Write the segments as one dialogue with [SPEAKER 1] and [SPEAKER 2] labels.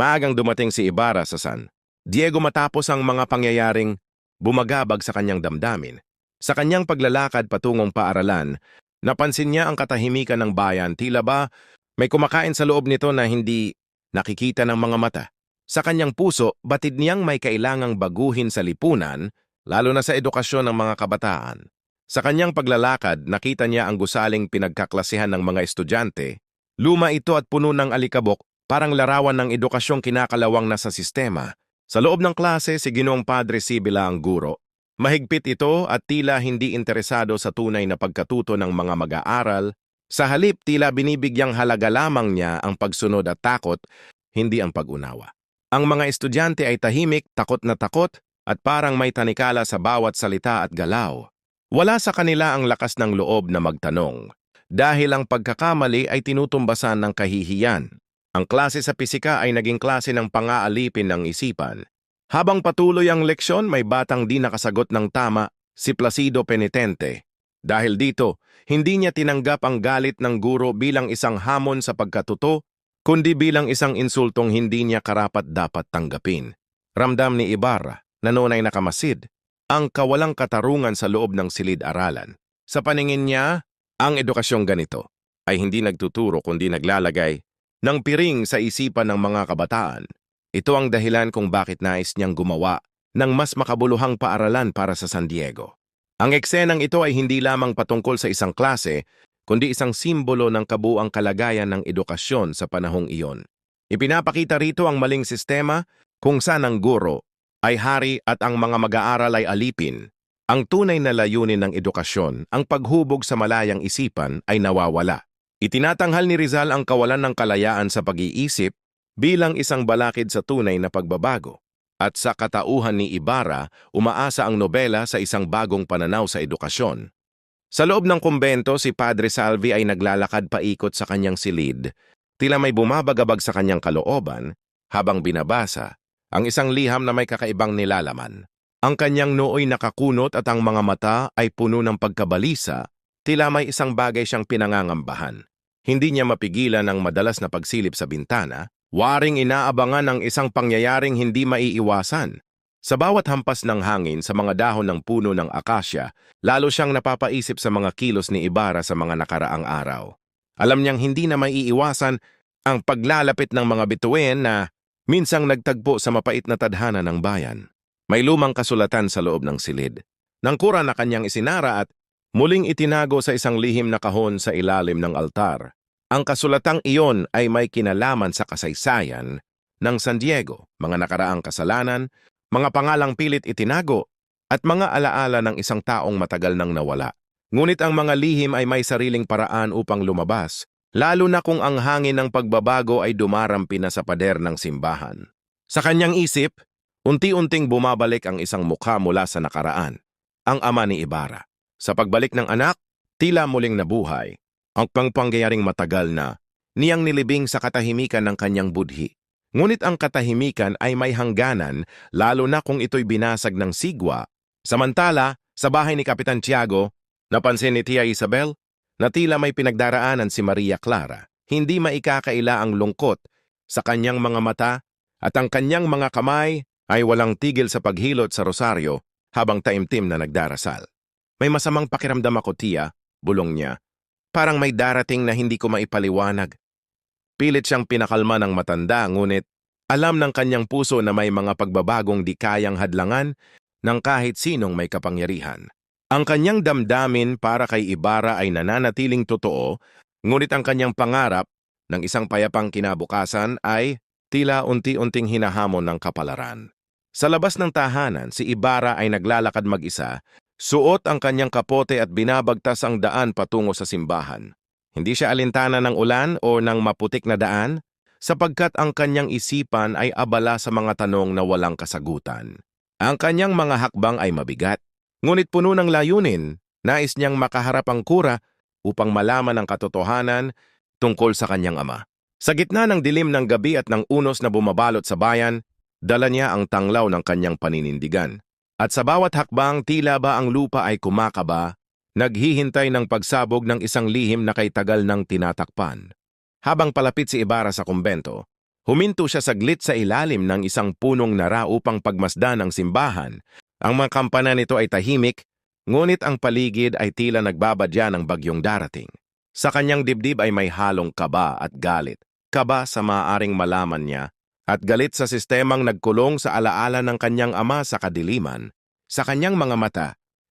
[SPEAKER 1] Maagang dumating si Ibarra sa San. Diego matapos ang mga pangyayaring bumagabag sa kanyang damdamin. Sa kanyang paglalakad patungong paaralan, napansin niya ang katahimikan ng bayan tila ba may kumakain sa loob nito na hindi nakikita ng mga mata. Sa kanyang puso, batid niyang may kailangang baguhin sa lipunan, lalo na sa edukasyon ng mga kabataan. Sa kanyang paglalakad, nakita niya ang gusaling pinagkaklasihan ng mga estudyante. Luma ito at puno ng alikabok, parang larawan ng edukasyong kinakalawang na sa sistema. Sa loob ng klase, si Ginoong Padre Sibila ang guro. Mahigpit ito at tila hindi interesado sa tunay na pagkatuto ng mga mag-aaral. Sa halip, tila binibigyang halaga lamang niya ang pagsunod at takot, hindi ang pag-unawa. Ang mga estudyante ay tahimik, takot na takot, at parang may tanikala sa bawat salita at galaw. Wala sa kanila ang lakas ng loob na magtanong. Dahil ang pagkakamali ay tinutumbasan ng kahihiyan. Ang klase sa pisika ay naging klase ng pangaalipin ng isipan. Habang patuloy ang leksyon, may batang di nakasagot ng tama, si Placido Penitente. Dahil dito, hindi niya tinanggap ang galit ng guro bilang isang hamon sa pagkatuto, kundi bilang isang insultong hindi niya karapat dapat tanggapin. Ramdam ni Ibarra, na noon ay nakamasid, ang kawalang katarungan sa loob ng silid-aralan. Sa paningin niya, ang edukasyong ganito ay hindi nagtuturo kundi naglalagay ng piring sa isipan ng mga kabataan. Ito ang dahilan kung bakit nais niyang gumawa ng mas makabuluhang paaralan para sa San Diego. Ang eksenang ito ay hindi lamang patungkol sa isang klase, kundi isang simbolo ng kabuang kalagayan ng edukasyon sa panahong iyon. Ipinapakita rito ang maling sistema kung saan ang guro ay hari at ang mga mag-aaral ay alipin. Ang tunay na layunin ng edukasyon, ang paghubog sa malayang isipan ay nawawala. Itinatanghal ni Rizal ang kawalan ng kalayaan sa pag-iisip bilang isang balakid sa tunay na pagbabago. At sa katauhan ni Ibarra, umaasa ang nobela sa isang bagong pananaw sa edukasyon. Sa loob ng kumbento, si Padre Salvi ay naglalakad paikot sa kanyang silid, tila may bumabagabag sa kanyang kalooban, habang binabasa, ang isang liham na may kakaibang nilalaman. Ang kanyang nooy nakakunot at ang mga mata ay puno ng pagkabalisa, tila may isang bagay siyang pinangangambahan. Hindi niya mapigilan ang madalas na pagsilip sa bintana, Waring inaabangan ang isang pangyayaring hindi maiiwasan. Sa bawat hampas ng hangin sa mga dahon ng puno ng akasya, lalo siyang napapaisip sa mga kilos ni Ibarra sa mga nakaraang araw. Alam niyang hindi na maiiwasan ang paglalapit ng mga bituin na minsang nagtagpo sa mapait na tadhana ng bayan. May lumang kasulatan sa loob ng silid. Nang kura na kanyang isinara at muling itinago sa isang lihim na kahon sa ilalim ng altar. Ang kasulatang iyon ay may kinalaman sa kasaysayan ng San Diego, mga nakaraang kasalanan, mga pangalang pilit itinago, at mga alaala ng isang taong matagal nang nawala. Ngunit ang mga lihim ay may sariling paraan upang lumabas, lalo na kung ang hangin ng pagbabago ay dumarampi na sa pader ng simbahan. Sa kanyang isip, unti-unting bumabalik ang isang mukha mula sa nakaraan, ang ama ni Ibarra. Sa pagbalik ng anak, tila muling nabuhay, ang pangpangyayaring matagal na, niyang nilibing sa katahimikan ng kanyang budhi. Ngunit ang katahimikan ay may hangganan lalo na kung ito'y binasag ng sigwa. Samantala, sa bahay ni Kapitan Tiago, napansin ni Tia Isabel na tila may pinagdaraanan si Maria Clara. Hindi maikakaila ang lungkot sa kanyang mga mata at ang kanyang mga kamay ay walang tigil sa paghilot sa rosaryo habang taimtim na nagdarasal. May masamang pakiramdam ako, Tia, bulong niya, Parang may darating na hindi ko maipaliwanag. Pilit siyang pinakalma ng matanda ngunit alam ng kanyang puso na may mga pagbabagong di kayang hadlangan ng kahit sinong may kapangyarihan. Ang kanyang damdamin para kay Ibarra ay nananatiling totoo, ngunit ang kanyang pangarap ng isang payapang kinabukasan ay tila unti-unting hinahamon ng kapalaran. Sa labas ng tahanan, si Ibarra ay naglalakad mag-isa Suot ang kanyang kapote at binabagtas ang daan patungo sa simbahan. Hindi siya alintana ng ulan o ng maputik na daan, sapagkat ang kanyang isipan ay abala sa mga tanong na walang kasagutan. Ang kanyang mga hakbang ay mabigat, ngunit puno ng layunin, nais niyang makaharap ang kura upang malaman ang katotohanan tungkol sa kanyang ama. Sa gitna ng dilim ng gabi at ng unos na bumabalot sa bayan, dala niya ang tanglaw ng kanyang paninindigan. At sa bawat hakbang tila ba ang lupa ay kumakaba, naghihintay ng pagsabog ng isang lihim na kay tagal ng tinatakpan. Habang palapit si Ibarra sa kumbento, Huminto siya saglit sa ilalim ng isang punong nara upang pagmasdan ang simbahan. Ang mga kampana nito ay tahimik, ngunit ang paligid ay tila nagbabadya ng bagyong darating. Sa kanyang dibdib ay may halong kaba at galit. Kaba sa maaaring malaman niya at galit sa sistemang nagkulong sa alaala ng kanyang ama sa kadiliman. Sa kanyang mga mata,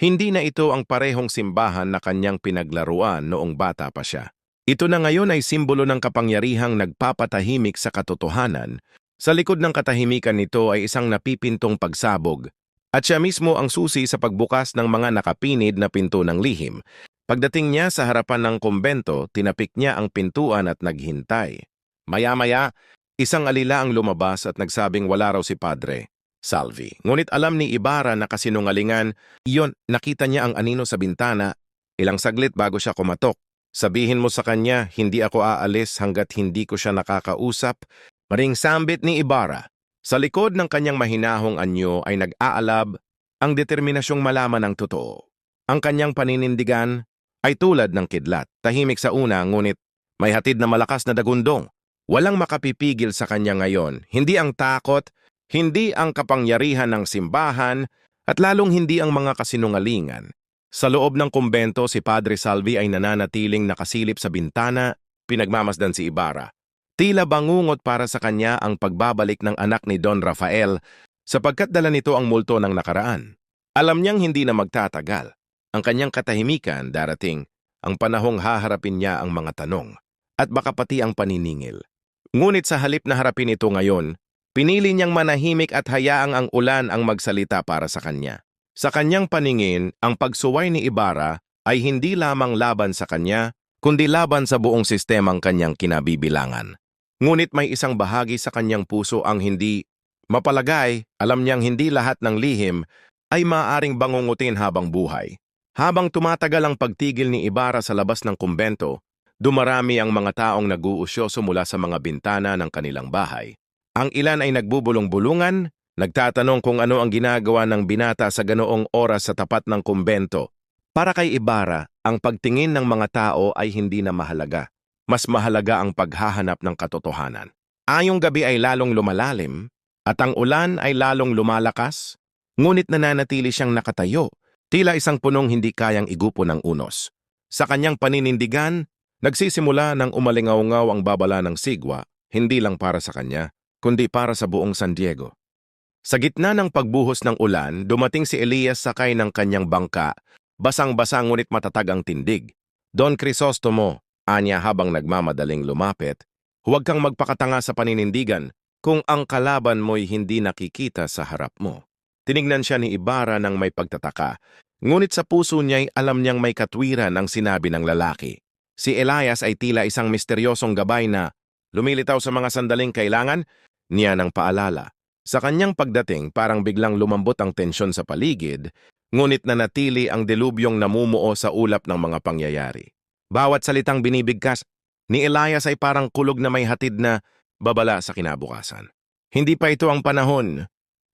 [SPEAKER 1] hindi na ito ang parehong simbahan na kanyang pinaglaruan noong bata pa siya. Ito na ngayon ay simbolo ng kapangyarihang nagpapatahimik sa katotohanan. Sa likod ng katahimikan nito ay isang napipintong pagsabog at siya mismo ang susi sa pagbukas ng mga nakapinid na pinto ng lihim. Pagdating niya sa harapan ng kumbento, tinapik niya ang pintuan at naghintay. Maya-maya, isang alila ang lumabas at nagsabing wala raw si Padre, Salvi. Ngunit alam ni Ibarra na kasinungalingan, iyon nakita niya ang anino sa bintana, ilang saglit bago siya kumatok. Sabihin mo sa kanya, hindi ako aalis hanggat hindi ko siya nakakausap. Maring sambit ni Ibarra. Sa likod ng kanyang mahinahong anyo ay nag-aalab ang determinasyong malaman ang totoo. Ang kanyang paninindigan ay tulad ng kidlat, tahimik sa una ngunit may hatid na malakas na dagundong. Walang makapipigil sa kanya ngayon, hindi ang takot, hindi ang kapangyarihan ng simbahan, at lalong hindi ang mga kasinungalingan. Sa loob ng kumbento, si Padre Salvi ay nananatiling nakasilip sa bintana, pinagmamasdan si Ibarra. Tila bangungot para sa kanya ang pagbabalik ng anak ni Don Rafael sapagkat dala nito ang multo ng nakaraan. Alam niyang hindi na magtatagal. Ang kanyang katahimikan darating, ang panahong haharapin niya ang mga tanong, at baka pati ang paniningil. Ngunit sa halip na harapin ito ngayon, pinili niyang manahimik at hayaang ang ulan ang magsalita para sa kanya. Sa kanyang paningin, ang pagsuway ni Ibarra ay hindi lamang laban sa kanya, kundi laban sa buong sistemang kanyang kinabibilangan. Ngunit may isang bahagi sa kanyang puso ang hindi mapalagay, alam niyang hindi lahat ng lihim ay maaaring bangungutin habang buhay. Habang tumatagal ang pagtigil ni Ibarra sa labas ng kumbento, dumarami ang mga taong nag-uusyoso mula sa mga bintana ng kanilang bahay. Ang ilan ay nagbubulong-bulungan, nagtatanong kung ano ang ginagawa ng binata sa ganoong oras sa tapat ng kumbento. Para kay Ibarra, ang pagtingin ng mga tao ay hindi na mahalaga mas mahalaga ang paghahanap ng katotohanan. Ayong gabi ay lalong lumalalim at ang ulan ay lalong lumalakas, ngunit nananatili siyang nakatayo, tila isang punong hindi kayang igupo ng unos. Sa kanyang paninindigan, nagsisimula ng umalingaw-ngaw ang babala ng sigwa, hindi lang para sa kanya, kundi para sa buong San Diego. Sa gitna ng pagbuhos ng ulan, dumating si Elias sakay ng kanyang bangka, basang-basa ngunit matatag ang tindig. Don Crisostomo, Anya habang nagmamadaling lumapit, huwag kang magpakatanga sa paninindigan kung ang kalaban mo'y hindi nakikita sa harap mo. Tinignan siya ni Ibarra ng may pagtataka, ngunit sa puso niya'y alam niyang may katwiran ang sinabi ng lalaki. Si Elias ay tila isang misteryosong gabay na lumilitaw sa mga sandaling kailangan niya ng paalala. Sa kanyang pagdating parang biglang lumambot ang tensyon sa paligid, ngunit nanatili ang delubyong namumuo sa ulap ng mga pangyayari. Bawat salitang binibigkas ni Elias ay parang kulog na may hatid na babala sa kinabukasan. Hindi pa ito ang panahon.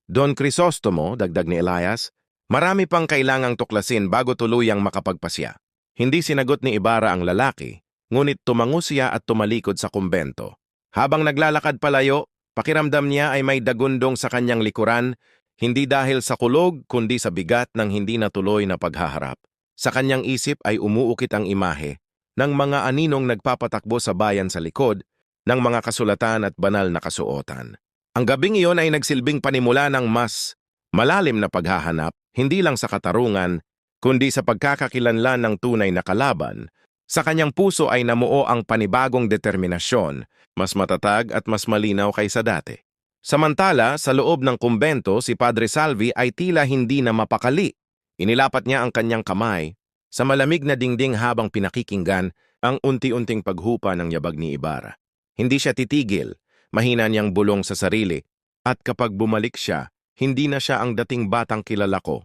[SPEAKER 1] Don Crisostomo, dagdag ni Elias, marami pang kailangang tuklasin bago tuluyang makapagpasya. Hindi sinagot ni Ibarra ang lalaki, ngunit tumango siya at tumalikod sa kumbento. Habang naglalakad palayo, pakiramdam niya ay may dagundong sa kanyang likuran, hindi dahil sa kulog kundi sa bigat ng hindi natuloy na paghaharap. Sa kanyang isip ay umuukit ang imahe ng mga aninong nagpapatakbo sa bayan sa likod ng mga kasulatan at banal na kasuotan. Ang gabing iyon ay nagsilbing panimula ng mas malalim na paghahanap, hindi lang sa katarungan, kundi sa pagkakakilanlan ng tunay na kalaban. Sa kanyang puso ay namuo ang panibagong determinasyon, mas matatag at mas malinaw kaysa dati. Samantala, sa loob ng kumbento, si Padre Salvi ay tila hindi na mapakali. Inilapat niya ang kanyang kamay sa malamig na dingding habang pinakikinggan ang unti-unting paghupa ng yabag ni Ibarra. Hindi siya titigil, mahina niyang bulong sa sarili, at kapag bumalik siya, hindi na siya ang dating batang kilala ko.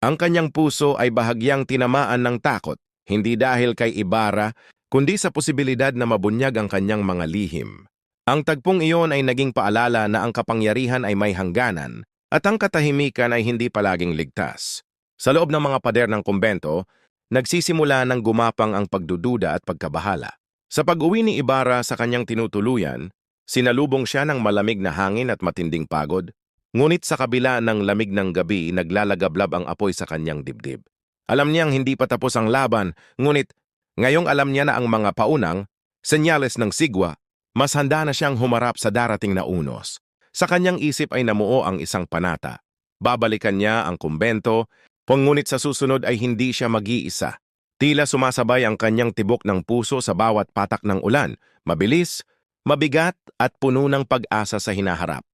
[SPEAKER 1] Ang kanyang puso ay bahagyang tinamaan ng takot, hindi dahil kay Ibarra, kundi sa posibilidad na mabunyag ang kanyang mga lihim. Ang tagpong iyon ay naging paalala na ang kapangyarihan ay may hangganan at ang katahimikan ay hindi palaging ligtas. Sa loob ng mga pader ng kumbento, nagsisimula ng gumapang ang pagdududa at pagkabahala. Sa pag-uwi ni Ibarra sa kanyang tinutuluyan, Sinalubong siya ng malamig na hangin at matinding pagod. Ngunit sa kabila ng lamig ng gabi, naglalagablab ang apoy sa kanyang dibdib. Alam niyang hindi pa tapos ang laban, ngunit ngayong alam niya na ang mga paunang, senyales ng sigwa, mas handa na siyang humarap sa darating na unos. Sa kanyang isip ay namuo ang isang panata. Babalikan niya ang kumbento, ngunit sa susunod ay hindi siya mag-iisa. Tila sumasabay ang kanyang tibok ng puso sa bawat patak ng ulan, mabilis, mabigat at puno ng pag-asa sa hinaharap.